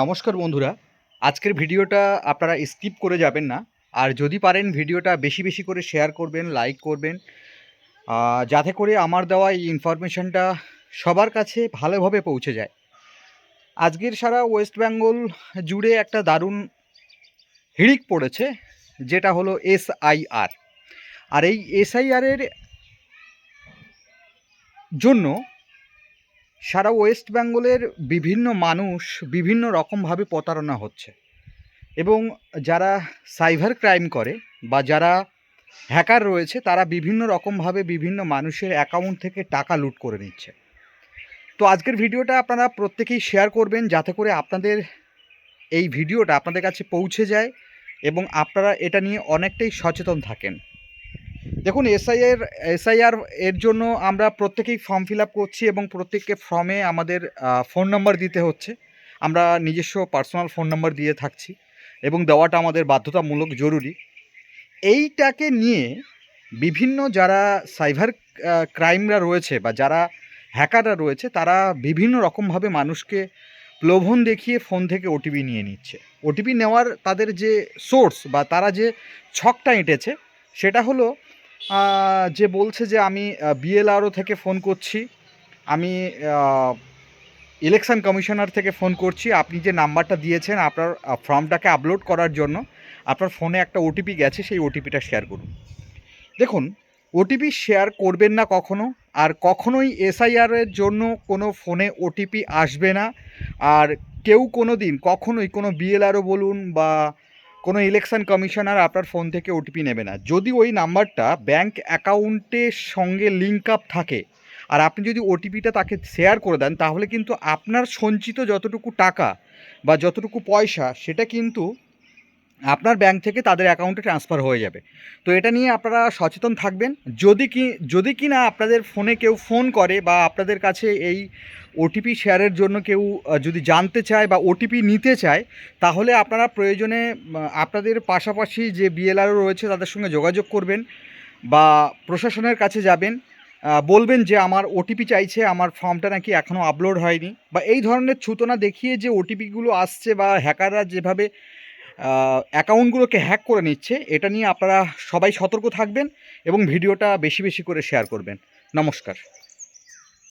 নমস্কার বন্ধুরা। আজকের ভিডিওটা আপনারা স্কিপ করে যাবেন না। আর যদি পারেন ভিডিওটা বেশি বেশি করে শেয়ার করবেন, লাইক করবেন। যাতে করে আমার দেওয়া এই ইনফরমেশনটা সবার কাছে ভালোভাবে পৌঁছে যায়। আজকের সারা ওয়েস্ট বেঙ্গল জুড়ে একটা দারুণ হিড়িক পড়েছে, যেটা হলো এসআইআর আর। এই এসআইআরের জন্য সারা ওয়েস্ট বেঙ্গলের বিভিন্ন মানুষ বিভিন্ন রকমভাবে প্রতারণা হচ্ছে। এবং যারা সাইবার ক্রাইম করে বা যারা হ্যাকার রয়েছে, তারা বিভিন্ন রকমভাবে বিভিন্ন মানুষের অ্যাকাউন্ট থেকে টাকা লুট করে নিচ্ছে। তো আজকের ভিডিওটা আপনারা প্রত্যেকেই শেয়ার করবেন যাতে করে আপনাদের এই ভিডিওটা আপনাদের কাছে পৌঁছে যায় এবং আপনারা এটা নিয়ে অনেকটাই সচেতন থাকেন। দেখুন এসআইআর এসআইআর এর জন্য আমরা প্রত্যেকেই ফর্ম ফিল আপ করছি এবং প্রত্যেককে ফর্মে আমাদের ফোন নাম্বার দিতে হচ্ছে। আমরা নিজস্ব পার্সোনাল ফোন নাম্বার দিয়ে থাকছি এবং দেওয়াটা আমাদের বাধ্যতামূলক জরুরি। এইটাকে নিয়ে বিভিন্ন যারা সাইবার ক্রাইমরা রয়েছে বা যারা হ্যাকাররা রয়েছে, তারা বিভিন্ন রকমভাবে মানুষকে প্রলোভন দেখিয়ে ফোন থেকে ওটিপি নিয়ে নিচ্ছে। ওটিপি নেওয়ার তাদের যে সোর্স বা তারা যে ছকটা এঁটেছে, সেটা হলো যে বলছে যে আমি বিএলআরও থেকে ফোন করছি, আমি ইলেকশন কমিশনার থেকে ফোন করছি, আপনি যে নাম্বারটা দিয়েছেন, আপনার ফর্মটাকে আপলোড করার জন্য, আপনার ফোনে একটা ওটিপি গেছে, সেই ওটিপিটা শেয়ার করুন। দেখুন ওটিপি শেয়ার করবেন না কখনো, আর কখনোই এসআইআরের জন্য কোনো ফোনে ওটিপি আসবে না, আর কেউ কোনো দিন, কখনোই কোনো বিএলআরও বলুন বা কোনো ইলেকশন কমিশনার আপনার ফোন থেকে ওটিপি নেবে না। যদি ওই নাম্বারটা ব্যাংক অ্যাকাউন্টের সঙ্গে লিঙ্ক আপ থাকে, আর আপনি যদি ওটিপিটা তাকে শেয়ার করে দেন, তাহলে কিন্তু আপনার সঞ্চিত যতটুকু টাকা বা যতটুকু পয়সা, সেটা কিন্তু আপনার ব্যাংক থেকে তাদের অ্যাকাউন্টে ট্রান্সফার হয়ে যাবে। তো এটা নিয়ে আপনারা সচেতন থাকবেন। যদি কি যদি কি না আপনাদের ফোনে কেউ ফোন করে বা আপনাদের কাছে এই ওটিপি শেয়ারের জন্য কেউ যদি জানতে চায় বা ওটিপি নিতে চায়, তাহলে আপনারা প্রয়োজনে আপনাদের পাশাপাশি যে বিএলআরও রয়েছে তাদের সঙ্গে যোগাযোগ করবেন বা প্রশাসনের কাছে যাবেন বলবেন যে আমার ওটিপি চাইছে, আমার ফর্মটা নাকি এখনও আপলোড হয়নি। বা এই ধরনের ছুতনা দেখিয়ে যে ওটিপিগুলো আসছে বা হ্যাকাররা যেভাবে অ্যাকাউন্টগুলোকে হ্যাক করে নিচ্ছে। এটা নিয়ে আপনারা সবাই সতর্ক থাকবেন এবং ভিডিওটা বেশি বেশি করে শেয়ার করবেন। নমস্কার।